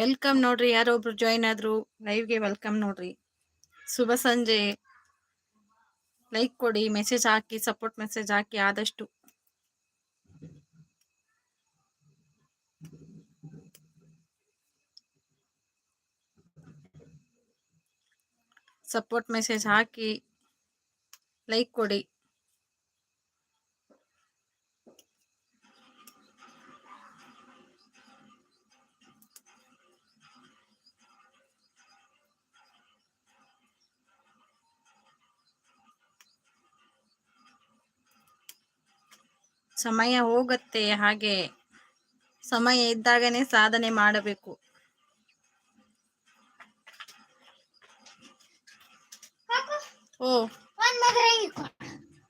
Welcome ನೋಡ್ರಿ ಯಾರೊಬ್ರು join ಆದ್ರು ಲೈವ್ಗೆ welcome ನೋಡ್ರಿ. ಶುಭ ಸಂಜೆ. ಲೈಕ್ ಕೊಡಿ ಮೆಸೇಜ್ ಹಾಕಿ ಸಪೋರ್ಟ್ ಮೆಸೇಜ್ ಹಾಕಿ, ಆದಷ್ಟು. ಸಪೋರ್ಟ್ ಮೆಸೇಜ್ ಹಾಕಿ ಲೈಕ್ ಕೊಡಿ. ಸಮಯ ಹೋಗುತ್ತೆ ಹಾಗೆ ಸಮಯ ಇದ್ದಾಗನೇ ಸಾಧನೆ ಮಾಡಬೇಕು. ಓ.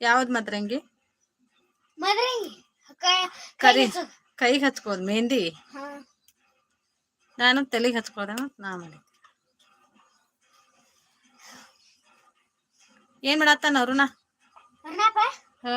ಯಾವ್ದು ಮದ್ರಂಗಿ? ಕರಿ ಕೈಗೆ ಹಚ್ಕೋದು ಮೆಹಂದಿ? ನಾನು ತಲೆಗೆ ಹಚ್ಕೋದ ನಾ ಮಾಡಿ. ಏನ್ ಮಾಡತ್ತಾನ ಅರುಣ? ಹ.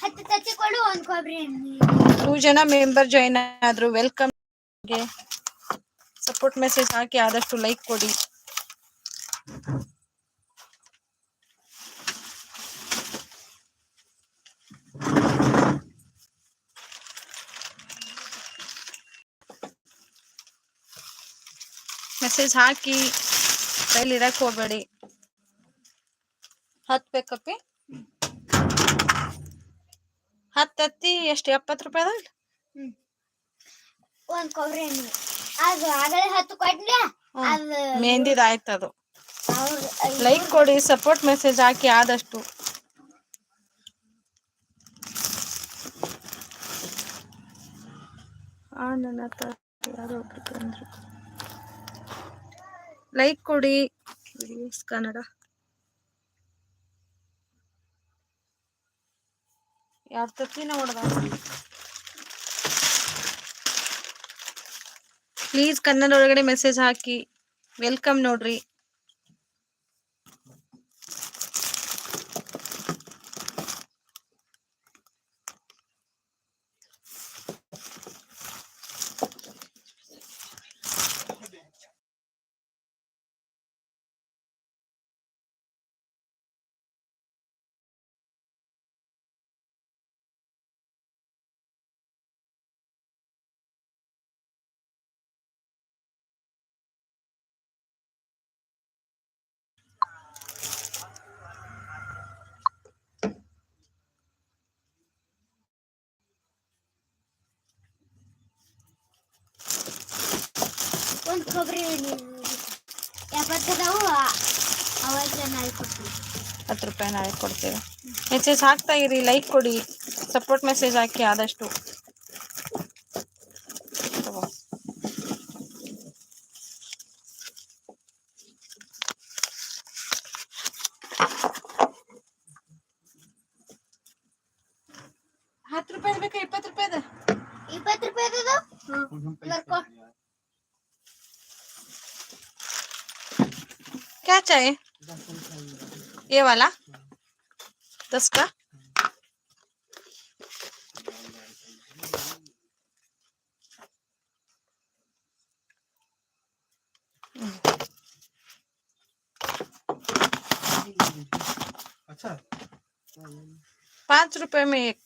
ಹತ್ತು ತತ್ತಿ ಕೊಡು ಒಂದ್ ಕೊಬ್ಬರಿ ಎಣ್ಣೆ ಟೂ ಜನ ಮೆಂಬರ್ ಜಾಯಿನ್ ಆದ್ರು ವೆಲ್ಕಮ್ ಸಪೋರ್ಟ್ ಮೆಸೇಜ್ ಹಾಕಿ ಆದಷ್ಟು ಲೈಕ್ ಕೊಡಿ ಮೆಸೇಜ್ ಹಾಕಿ ಕೈಲಿ ಇರಕ್ ಹೋಗ್ಬೇಡಿ ಹತ್ ಬೇಕಪ್ಪಿ ಹತ್ತತ್ತಿ ಎಷ್ಟು ಎಪ್ಪತ್ತು ರೂಪಾಯಿ ಅದಾವ ಹ್ಮ್. ಒಂದ್ ಕೊಬ್ಬರಿ ಎಣ್ಣೆ. ಅದು ಆಗಲೇ ಹತ್ತು ಕೊಟ್ನ್ಯಾ ಅದು ಮೆಹಂದಿದ್ ಆಯ್ತು ಅದು. ಲೈಕ್ ಕೊಡಿ ಸಪೋರ್ಟ್ ಮೆಸೇಜ್ ಹಾಕಿ ಆದಷ್ಟು. ಆ ನನ್ನ ಯಾರೋ ಒಬ್ರು ಲೈಕ್ ಕೊಡಿ. ವಿಡಿಯೋಸ್ ಕನ್ನಡ. ಯಾರ ತತ್ತಿನ ಹೊಡೆದ? ಪ್ಲೀಸ್ ಕನ್ನಡ ಒಳಗಡೆ ಮೆಸೇಜ್ ಹಾಕಿ. ವೆಲ್ಕಮ್ ನೋಡ್ರಿ. ಒಂದ್ ಕೊಬ್ಬರಿ ಎಪ್ಪತ್ತದಾವು ಅವಾಗ ನಾಳೆ ಕೊಡ್ತೀವಿ. ಹತ್ತು ರೂಪಾಯಿ ನಾಳೆ ಕೊಡ್ತೇವೆ. ಮೆಸೇಜ್ ಹಾಕ್ತಾ ಇರಿ ಲೈಕ್ ಕೊಡಿ ಸಪೋರ್ಟ್ ಮೆಸೇಜ್ ಹಾಕಿ ಆದಷ್ಟು. ಹತ್ತು ರೂಪಾಯಿ ಬೇಕಾ? ಇಪ್ಪತ್ತು ರೂಪಾಯಿ ಇಪ್ಪತ್ತು ರೂಪಾಯಿ क्या चाहिए? ये वाला? दस का? अच्छा। पाँच रुपए में एक।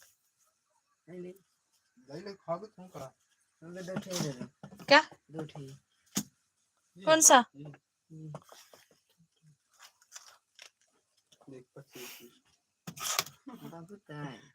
क्या? कौन सा? Não, não dá.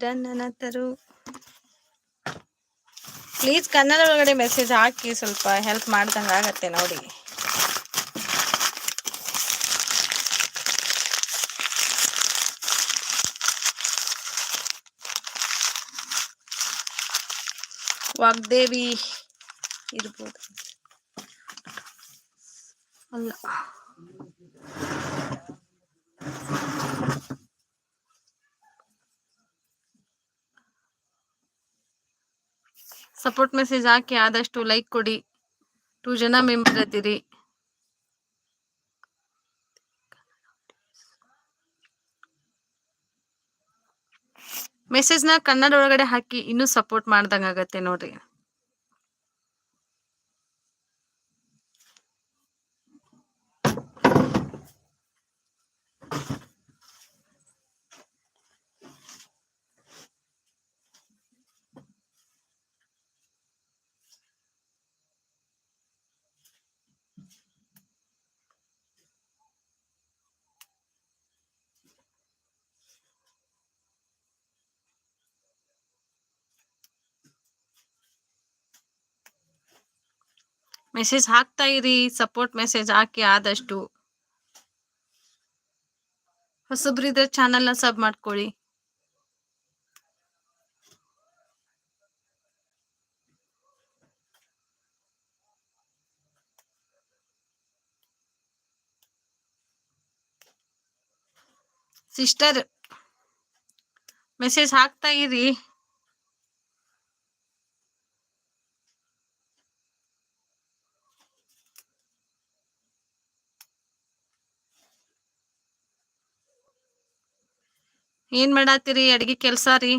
ಡನ್ ಅನ್ನತ್ತರು. ಪ್ಲೀಸ್ ಕನ್ನಡ ಒಳಗಡೆ ಮೆಸೇಜ್ ಹಾಕಿ ಸ್ವಲ್ಪ ಹೆಲ್ಪ್ ಮಾಡ್ದಂಗೆ ಆಗತ್ತೆ ನೋಡಿ. ವಾಗ್ದೇವಿ ಇರ್ಬೋದು. ಅಲ್ಲ. ಸಪೋರ್ಟ್ ಮೆಸೇಜ್ ಹಾಕಿ ಆದಷ್ಟು ಲೈಕ್ ಕೊಡಿ. ಟೂ ಜನ ಮೆಂಬರ್ ಇದ್ದೀರಿ. ಮೆಸೇಜ್ನ ಕನ್ನಡ ಒಳಗಡೆ ಹಾಕಿ ಇನ್ನೂ ಸಪೋರ್ಟ್ ಮಾಡ್ದಂಗೆ ಆಗತ್ತೆ ನೋಡ್ರಿ. ಮೆಸೇಜ್ ಹಾಕ್ತಾ ಇರಿ ಸಪೋರ್ಟ್ ಮೆಸೇಜ್ ಹಾಕಿ ಆದಷ್ಟು ಹೊಸಬ್ರಿದ್ರೆ ಚಾನಲ್ನ ಸಬ್ ಮಾಡ್ಕೊಳ್ಳಿ ಸಿಸ್ಟರ್ ಮೆಸೇಜ್ ಹಾಕ್ತಾ ಇರಿ ಏನ್ ಮಾಡಾತ್ತಿರಿ? ಅಡಿಗೆ ಕೆಲ್ಸ ರೀ.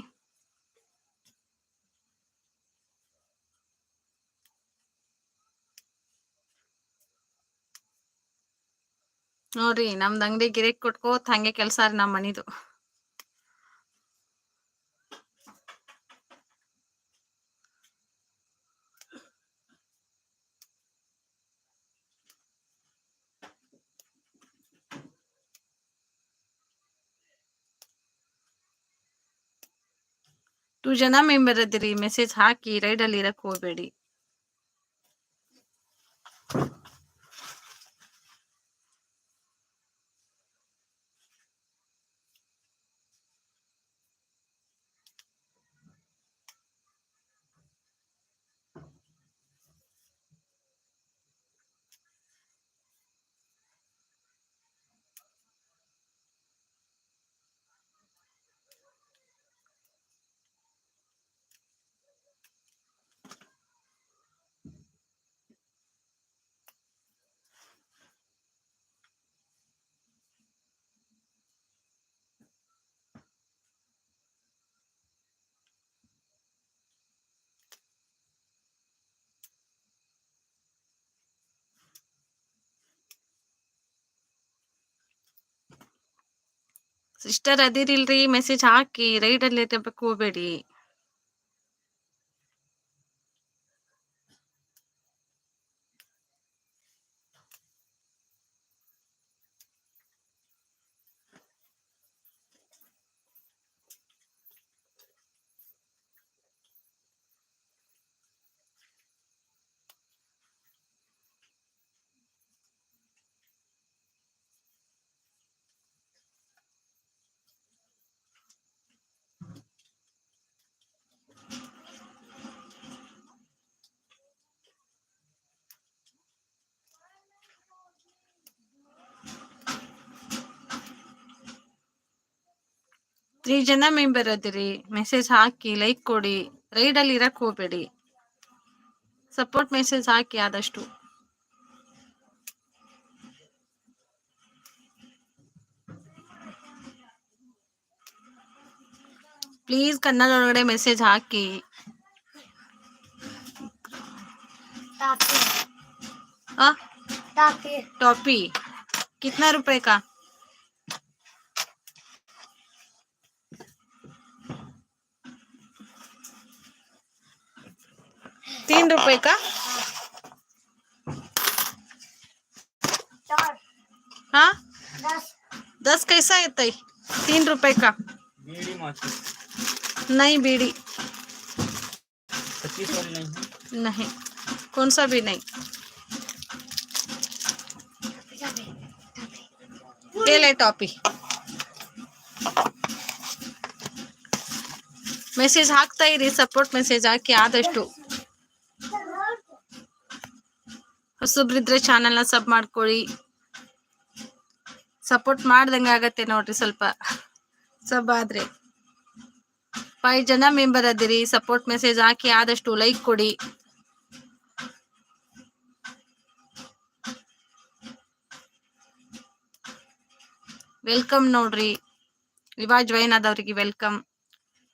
ನೋಡ್ರಿ, ನಮ್ದ ಅಂಗಡಿ ಗಿರಿಕ್ ಕೊಟ್ಕೋತ್ ಹಂಗೆ ಕೆಲ್ಸ ರೀ ನಮ್ ಮನಿದು. ಟೂ ಜನ ಮೆಂಬರ್ ಅದಿರಿ ಮೆಸೇಜ್ ಹಾಕಿ ಅಲ್ಲಿ ಇರಕ್ ಹೋಗ್ಬೇಡಿ. ಸಿಸ್ಟರ್ ಅದಿರಿಲ್ರಿ ಮೆಸೇಜ್ ಹಾಕಿ ರೈಡ್ ಅಲ್ಲಿ ಇರಬೇಕು ಹೋಗ್ಬೇಡಿ. ತ್ರೀ ಜನ ಮೆಂಬರ್ ಅದಿರಿ ಮೆಸೇಜ್ ಹಾಕಿ ಲೈಕ್ ಕೊಡಿ ರೈಡಲ್ಲಿ ಇರಕ್ ಹೋಗ್ಬೇಡಿ ಸಪೋರ್ಟ್ ಮೆಸೇಜ್ ಹಾಕಿ ಆದಷ್ಟು ಪ್ಲೀಸ್ ಕನ್ನಡ ಒಳಗಡೆ ಮೆಸೇಜ್ ಹಾಕಿ टाफी ಆ टाफी टॉपी कितना रुपए का तीन रुपए का चार हाँ दस दस कैसा है तई तीन रुपए का बीड़ी माची नहीं बीड़ी पच्चीस वाली नहीं है नहीं कौन सा भी नहीं टाफी टाफी ये ले टॉपी ಮೆಸೇಜ್ ಹಾಕ್ತಾ ಇರಿ ಸಪೋರ್ಟ್ ಮೆಸೇಜ್ ಹಾಕಿ ಆದಷ್ಟು ಹೊಸಬ್ರಿದ್ರೆ ನ ಸಬ್ ಮಾಡ್ಕೊಳ್ಳಿ. ಸಪೋರ್ಟ್ ಮಾಡ್ದಂಗ ಆಗತ್ತೆ ನೋಡ್ರಿ ಸ್ವಲ್ಪ. ಸಬ್ ಆದ್ರೆ. ಫೈವ್ ಜನ ಮೆಂಬರ್ ಅದಿರಿ ಸಪೋರ್ಟ್ ಮೆಸೇಜ್ ಹಾಕಿ ಆದಷ್ಟು ಲೈಕ್ ಕೊಡಿ. ವೆಲ್ಕಮ್ ನೋಡ್ರಿ. ಇವಾಗ ಜಾಯಿನ್ ಆದವ್ರಿಗೆ ವೆಲ್ಕಮ್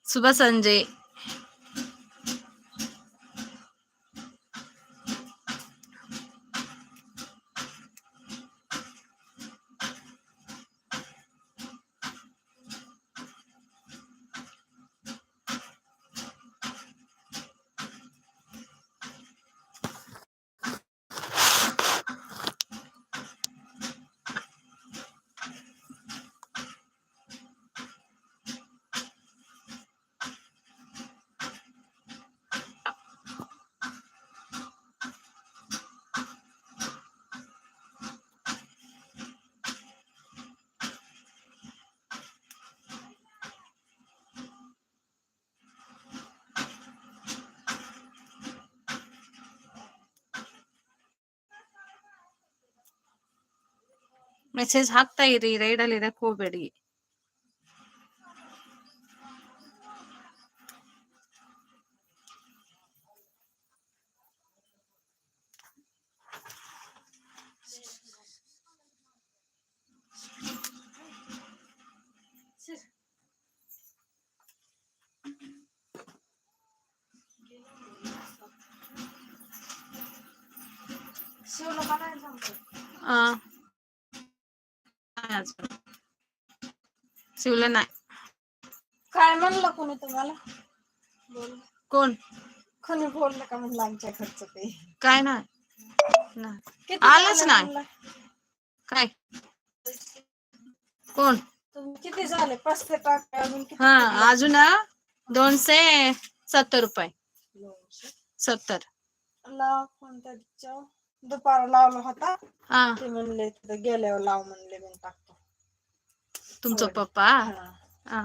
ಶುಭ ಸಂಜೆ ಮೆಸೇಜ್ ಹಾಕ್ತಾ ಇರಿ ರೈಡಲ್ಲಿ ಇರಕ್ ಹೋಗ್ಬೇಡಿ आ, नाही अजून. शिवलं नाही. काय म्हणलं कोणी तुम्हाला? बोल. कोण? कोणी बोललं का म्हणलं आमच्या खर्च ते? काय नाही. नाही. किती आलंच नाही. काय? कोण? तुम्ही किती झाले? पाच ते टाका अजून किती हा अजून दोनशे सत्तर रुपये. सत्तर. लाव कोणत्या? दुपार लावला होता हा. ते म्हणले तिथं गेल्यावर लाव म्हणले. तुमचं. पप्पा? हा.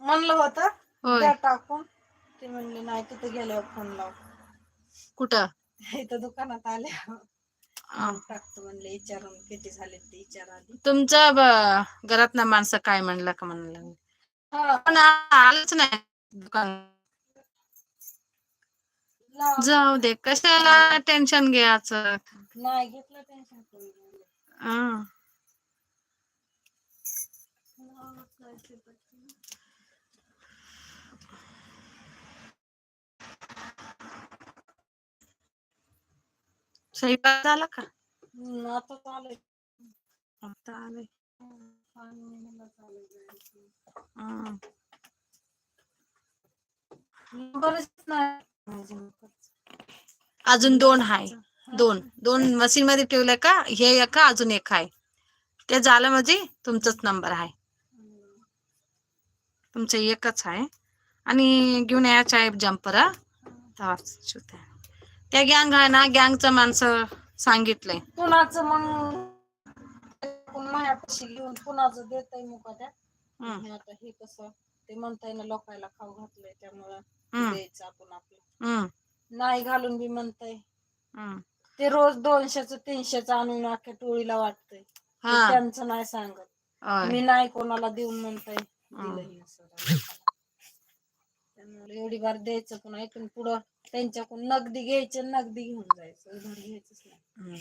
म्हणलं होतं होय. त्या टाकून. ते म्हणले नाही तिथं गेल्यावर फोन लाव. कुठं? इथं दुकानात आले हा. टाकतो म्हणले विचारून किती झाले ते विचार आधी तुमचं ब- माणसं काय म्हणलं का म्हणलं? हा. पण आ- आलंच नाही दुकान. लाव. जाऊ दे कशाला टेन्शन घ्यायचं? नाही घेतलं टेन्शन हा. स्वयंपाक झाला का? आता चालू आता आले बरंच. नाही. अजून दोन हाय. दोन. दोन मशीन मध्ये ठेवलं का? हे एक का अजून एक आहे ते झालं म्हणजे तुमचाच नंबर आहे तुमचं एकच आहे. आणि घेऊन यायचं आहे जम्पर त्या गँग आहे ना गँगचं माणसं सांगितलंय. कुणाचं मग? मायापाशी घेऊन कुणाचं हम्म, हे आता हे कसं? ते म्हणताय ना लोकायला खाऊ घातलंय त्यामुळं द्यायचं आपण आपलं. नाही घालून बी म्हणताय. ते रोज दोनशेच तीनशेच आणून अख्ख्या टोळीला वाटतंय. हा. त्यांचं नाही सांगत. मी नाही कोणाला देऊन म्हणताय. त्यामुळे एवढी बार द्यायचं पुन्हा इथून पुढं त्यांच्याकडून नगदी घ्यायचं नगदी घेऊन जायचं. उधार घ्यायचंच नाही.